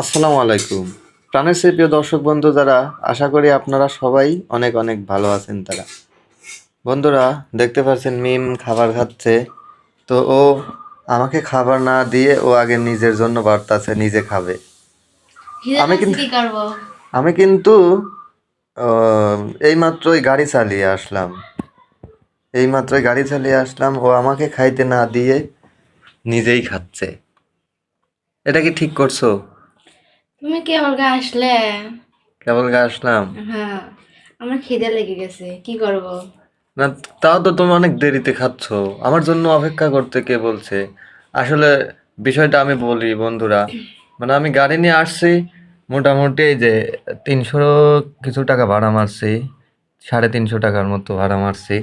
আসসালামু আলাইকুম। প্রাণের সেই প্রিয় দর্শক বন্ধু যারা আশা করি আপনারা সবাই অনেক অনেক ভালো আছেন তারা। বন্ধুরা দেখতে পাচ্ছেন মিম খাবার খাচ্ছে। তো ও আমাকে খাবার না দিয়ে ও আগে নিজের জন্য বাড়তাছে নিজে খাবে। আমি কিন্তু- কি করব? আমি কিন্তু আহ, এইমাত্রই গাড়ি চালিয়ে আসলাম। এইমাত্রই গাড়ি চালিয়ে আসলাম ও আমাকে খাইতে না দিয়ে নিজেই খাচ্ছে। এটা কি ঠিক করছ? তুমি কে অলগা আসলে? কেবল গা আসলাম। হ্যাঁ আমার খিদে লেগে গেছে কি করব? না তাও তো তুমি অনেক দেরিতে খাচ্ছ। আমার জন্য অপেক্ষা করতে কে বলছে? আসলে বিষয়টা আমি বলি বন্ধুরা। মানে আমি গাড়ি নিয়ে আসছি মোটামুটি এই যে তিনশো কিছু টাকা ভাড়া মারছি সাড়ে তিনশো টাকার মতো ভাড়া মারছি।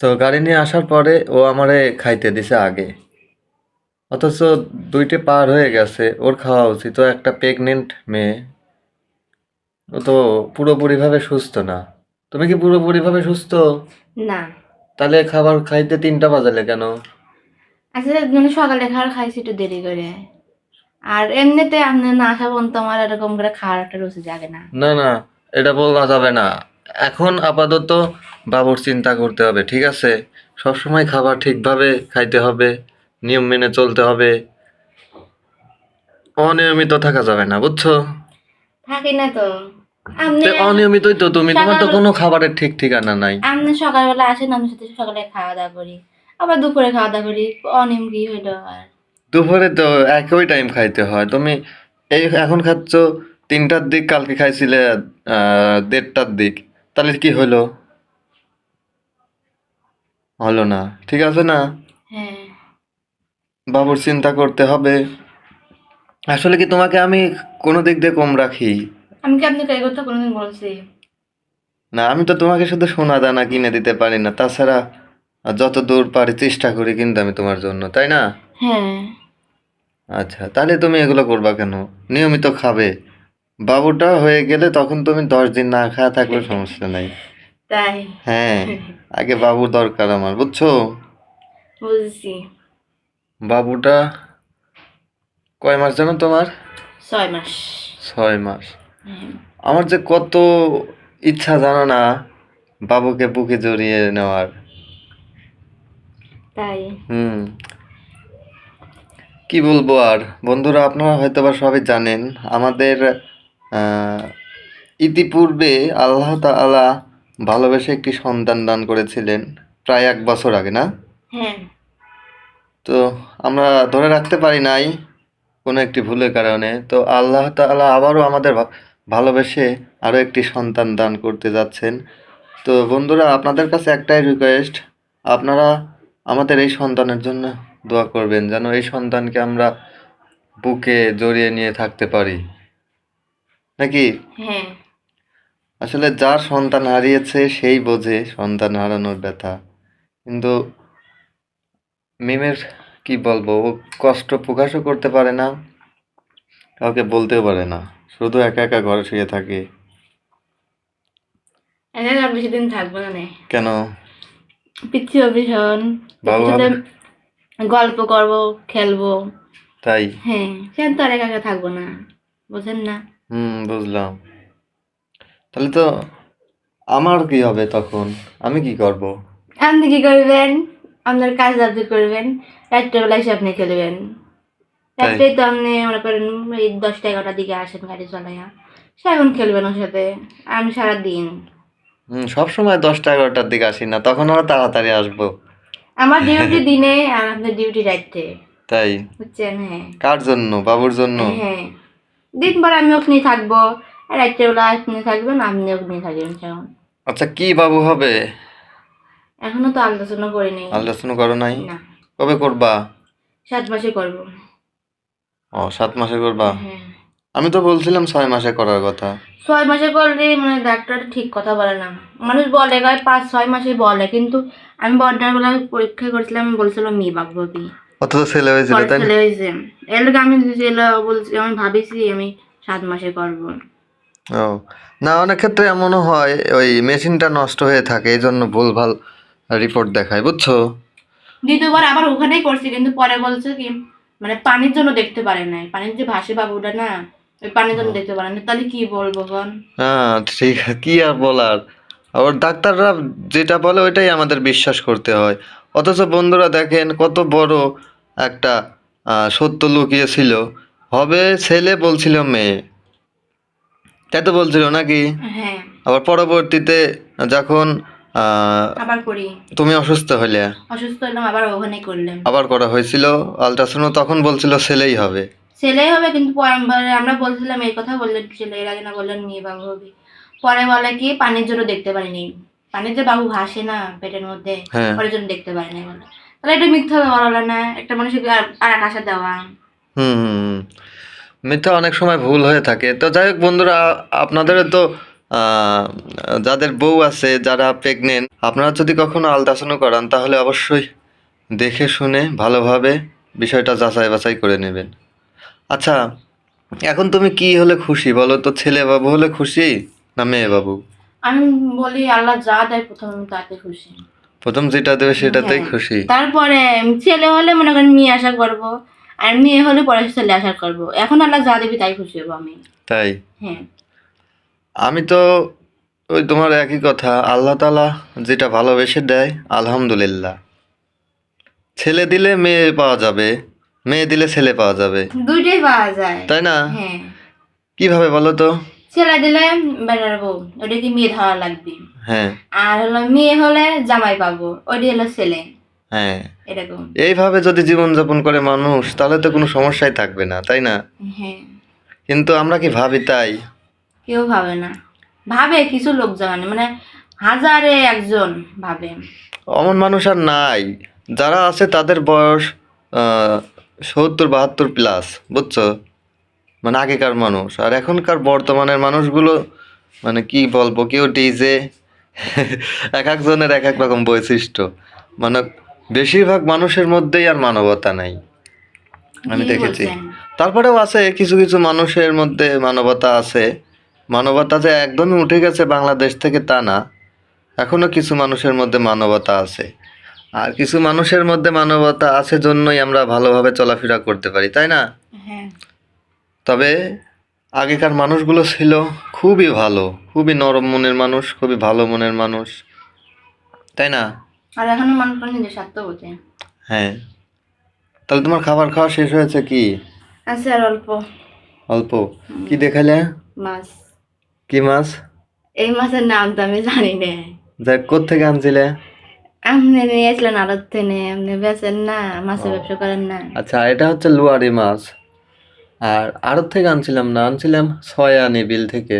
তো গাড়ি নিয়ে আসার পরে ও আমারে খাইতে দিছে আগে। অথচ দুইটে পার হয়ে গেছে ওর খাওয়া উচিত। ও একটা প্রেগনেন্ট মেয়ে। ও তো পুরোপুরিভাবে সুস্থ না। তুমি কি পুরোপুরিভাবে সুস্থ? না। তাহলে খাবার খাইতে তিনটা বাজালে কেন? আচ্ছা মানে সকালে খাবার খাইছি একটু দেরি করে। আর এমনিতে আপনি না পর্যন্ত আমার এরকম করে খাওয়ার একটা রুচি জাগে না। না না এটা বলা যাবে না। এখন আপাতত বাবুর চিন্তা করতে হবে ঠিক আছে? সবসময় খাবার ঠিকভাবে খাইতে হবে। নিয়ম মেনে চলতে হবে। অনিয়মিত থাকা যাবে না বুঝছ? থাকি না তো। অনিয়মিতই তো তুমি তোমার তো কোনো খাবারের ঠিক ঠিকানা নাই। আপনি সকালবেলা আসেন আমি সাথে সকালে খাওয়া দাওয়া করি। আবার দুপুরে খাওয়া দাওয়া করি অনিয়ম কি হইল আর? দুপুরে তো একই টাইম খাইতে হয়। তুমি এই এখন খাচ্ছ তিনটার দিক কালকে খাইছিলে আহ, দেড়টার দিক। তাহলে কি হলো হলো না ঠিক আছে না? বাবুর চিন্তা করতে হবে। আসলে কি তোমাকে আমি কোনো দিক দিয়ে কম রাখি? আমি কি আপনাকে এই কথা কোনোদিন বলছি? না আমি তো তোমাকে শুধু সোনা দানা কিনে দিতে পারি না। তাছাড়া যত দূর পারি চেষ্টা করি কিন্তু আমি তোমার জন্য তাই না? হ্যাঁ। আচ্ছা তাহলে তুমি এগুলো করবা কেন? নিয়মিত খাবে। বাবুটা হয়ে গেলে তখন তুমি দশ দিন না খাওয়া থাকলে সমস্যা নাই। তাই? হ্যাঁ আগে বাবুর দরকার আমার বুঝছ? বুঝছি। বাবুটা কয় মাস জানো তোমার? ছয় মাস। ছয় মাস। হ্যাঁ। আমার যে কত ইচ্ছা জানো না বাবুকে বুকে জড়িয়ে নেওয়ার। তাই? হুম। কি বলব আর? বন্ধুরা আপনারা হয়তো বা সবাই জানেন আমাদের আহ, ইতিপূর্বে আল্লাহ তাআলা ভালোবেসে একটি সন্তান দান করেছিলেন প্রায় এক বছর আগে না? হ্যাঁ। তো আমরা ধরে রাখতে পারি নাই কোনো একটি ভুলের কারণে। তো আল্লাহ তাআলা আবারও আমাদের ভালোবেসে আরও একটি সন্তান দান করতে যাচ্ছেন। তো বন্ধুরা আপনাদের কাছে একটাই রিকোয়েস্ট আপনারা আমাদের এই সন্তানের জন্য দোয়া করবেন যেন এই সন্তানকে আমরা বুকে জড়িয়ে নিয়ে থাকতে পারি। নাকি? হ্যাঁ। আসলে যার সন্তান হারিয়েছে সেই বোঝে সন্তান হারানোর ব্যথা। কিন্তু মিমের কি বলব ও কষ্ট প্রকাশও করতে পারে না কাউকে বলতেও পারে না। শুধু একা একা ঘরে শুয়ে থাকে। এখানে আর বেশি দিন থাকব না কেন? পিচ্ছি ভীষণ গল্প করব খেলব। তাই? হ্যাঁ সেখানে তো আর একা একা থাকব না বুঝেন না। হুম বুঝলাম। তাহলে তো আমার কি হবে তখন? আমি কি করব? আপনি কি করবেন আপনার কাজ আপনি করবেন রাত্রেবেলা এসে আপনি খেলবেন। রাত্রে তো আপনি মনে করেন এই দশটা এগারোটার দিকে আসেন গাড়ি চালাইয়া। সে এখন খেলবেন ওর সাথে আমি সারাদিন। হুম সবসময় দশটা এগারোটার দিকে আসি না তখন আরও তাড়াতাড়ি আসব। আমার ডিউটি দিনে আর আপনার ডিউটি রাত্রে। তাই? বুঝছেন? হ্যাঁ। কার জন্য? বাবুর জন্য? হ্যাঁ। দিন পর আমি ওখানে থাকব আর রাত্রেবেলা আপনি থাকবেন আপনি ওখানে থাকবেন সেমন আচ্ছা কি বাবু হবে? এখনও তো আলোচনা করিনি আলোচনা করো নাই? না। কবে করবা? সাত মাসে করব। ও সাত মাসে করবা? হ্যাঁ। আমি তো বলছিলাম ছয় মাসে করার কথা। ছয় মাসে করলে মানে ডাক্তার ঠিক কথা বলে না। মানুষ বলে গায়ে পাঁচ ছয় মাসে বলে কিন্তু আমি বর্ডার বেলা পরীক্ষা করেছিলাম বলছিল মি বাগবতী অথচ ছেলে হয়েছিল তাই ছেলে হয়েছে? এর আমি ছেলে বলছি আমি ভাবিছি আমি সাত মাসে করব। ও না অনেক ক্ষেত্রে এমনও হয় ওই মেশিনটা নষ্ট হয়ে থাকে এই জন্য ভুলভাল রিপোর্ট দেখায় বুঝছ? দ্বিতীয়বার আবার ওখানেই করছি কিন্তু পরে বলছে কি মানে পানির জন্য দেখতে পারে নাই। পানির যে ভাসে বাবুটা না ওই পানির জন্য দেখতে পারে না তাহলে কি বলব বল? হ্যাঁ ঠিক কি আর বলার? আবার ডাক্তাররা যেটা বলে ওইটাই আমাদের বিশ্বাস করতে হয়। অথচ বন্ধুরা দেখেন কত বড় একটা সত্য লুকিয়েছিল। হবে ছেলে বলছিল মেয়ে। তাই তো বলছিল নাকি? হ্যাঁ। আবার পরবর্তীতে যখন আবার করি। তুমি অসুস্থ হলে? অসুস্থ হলাম আবার ওখানে করলাম। আবার করা হয়েছিল? আলট্রাসাউন্ড তখন বলছিল ছেলেই হবে। ছেলেই হবে কিন্তু পরে আমরা- বলছিলাম এই কথা বললেন ছেলে? এর আগে না বললেন মেয়ে বাবু হবে। পরে বলে কি পানির জন্য দেখতে পারিনি। পানির যে বাবু ভাসে না পেটের মধ্যে পরের জন্য দেখতে পারিনি বলে। তাহলে এটা মিথ্যা বলা হলো না। একটা মানুষের আর এক আশা দেওয়া। হুম হুম হুম। মিথ্যা অনেক সময় ভুল হয়ে থাকে। তো যাই হোক বন্ধুরা আপনাদের তো যাদের বউ আছে যারা প্রেগনেন্ট আপনারা যদি কখনো আলট্রাসাউন্ড করান তাহলে অবশ্যই দেখে শুনে ভালোভাবে বিষয়টা যাচাই বাছাই করে নেবেন। আচ্ছা এখন তুমি কি হলে খুশি? বলো তো ছেলে বাবু হলে খুশি না মেয়ে বাবু? আমি বলি আল্লাহ যা দেয় প্রথম আমি তাতে খুশি। প্রথম যেটা দেবে সেটাতেই হ্যাঁ। খুশি। তারপরে ছেলে হলে মনে করেন মেয়ে আশা করব আর মেয়ে হলে পরে ছেলে আশা করব। এখন আল্লাহ যা দেবে তাই খুশি হব আমি। তাই? হ্যাঁ। আমি তো ওই তোমার একই কথা আল্লাহ তালা যেটা ভালোবেসে দেয় আলহামদুলিল্লাহ। ছেলে দিলে মেয়ে পাওয়া যাবে মেয়ে দিলে ছেলে পাওয়া যাবে। দুইটাই পাওয়া যায়। তাই না? হ্যাঁ। কীভাবে বলো তো? ছেলে দিলে বেটার বউ ওটা কি মেয়ে ধরা লাগবে? হ্যাঁ। আর হলো মেয়ে হলে জামাই পাবো ওইটি হলো ছেলে। হ্যাঁ। এরকম। এইভাবে যদি জীবনযাপন করে মানুষ তাহলে তো কোনো সমস্যাই থাকবে না তাই না? হ্যাঁ। কিন্তু আমরা কি ভাবি তাই? কেউ ভাবে না। ভাবে কিছু লোক জানে মানে হাজারে একজন ভাবে। অমন মানুষ আর নাই। যারা আছে তাদের বয়স সত্তর বাহাত্তর প্লাস বুঝছ? মানে আগেকার মানুষ। আর এখনকার বর্তমানের মানুষগুলো মানে কি বলব কেউ ডিজে এক একজনের এক এক রকম বৈশিষ্ট্য। মানে বেশিরভাগ মানুষের মধ্যেই আর মানবতা নাই। আমি দেখেছি। তারপরেও আছে কিছু কিছু মানুষের মধ্যে মানবতা আছে। মানবতা যে একদমই উঠে গেছে বাংলাদেশ থেকে তা না। এখনও কিছু মানুষের মধ্যে মানবতা আছে। আর কিছু মানুষের মধ্যে মানবতা আছে জন্যই আমরা ভালোভাবে চলাফেরা করতে পারি তাই না? হ্যাঁ। তবে আগেকার মানুষগুলো ছিল খুবই ভালো খুবই নরম মনের মানুষ খুবই ভালো মনের মানুষ তাই না? আর এখনও মানুষ নিজের স্বার্থ বোঝে। হ্যাঁ। তাহলে তোমার খাবার খাওয়া শেষ হয়েছে কি? আছে আর অল্প। অল্প। কি দেখালে? মাছ। কি মাছ? এই মাছের নাম তো আমি জানি না। যাই কোথেকে আনছিলে? আপনি নিয়েছিলেন আড়ত থেকে আপনি বেচেন না মাছের ব্যবসা করেন না। আচ্ছা এটা হচ্ছে লুয়ারি মাছ। আর আড়ত থেকে আনছিলাম না আনছিলাম বিল থেকে।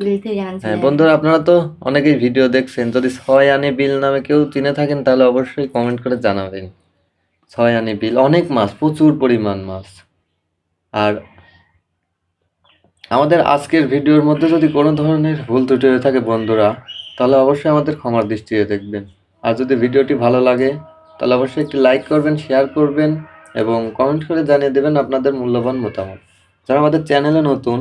বিল থেকে হ্যাঁ আনছিলেন বন্ধুরা আপনারা তো অনেকেই ভিডিও দেখছেন যদি ছয়ানি বিল নামে কেউ চিনে থাকেন তাহলে অবশ্যই কমেন্ট করে জানাবেন। ছয়ানি বিল অনেক মাছ প্রচুর পরিমাণ মাছ। আর আমাদের আজকের ভিডিওর মধ্যে যদি কোনো ধরনের ভুল ত্রুটি হয়ে থাকে বন্ধুরা, তাহলে অবশ্যই আমাদের ক্ষমার দৃষ্টিতে দেখবেন। আর যদি ভিডিওটি ভালো লাগে, তাহলে অবশ্যই একটি লাইক করবেন, শেয়ার করবেন এবং কমেন্ট করে জানিয়ে দেবেন আপনাদের মূল্যবান মতামত। যারা আমাদের চ্যানেলে নতুন,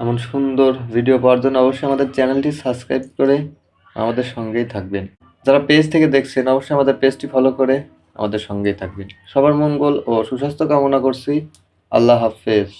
এমন সুন্দর ভিডিও পাওয়ার জন্য অবশ্যই আমাদের চ্যানেলটি সাবস্ক্রাইব করে আমাদের সঙ্গেই থাকবেন। যারা পেজ থেকে দেখছেন, অবশ্যই আমাদের পেজটি ফলো করে আমাদের সঙ্গেই থাকবেন। সবার মঙ্গল ও সুস্বাস্থ্য কামনা করছি। আল্লাহ হাফেজ।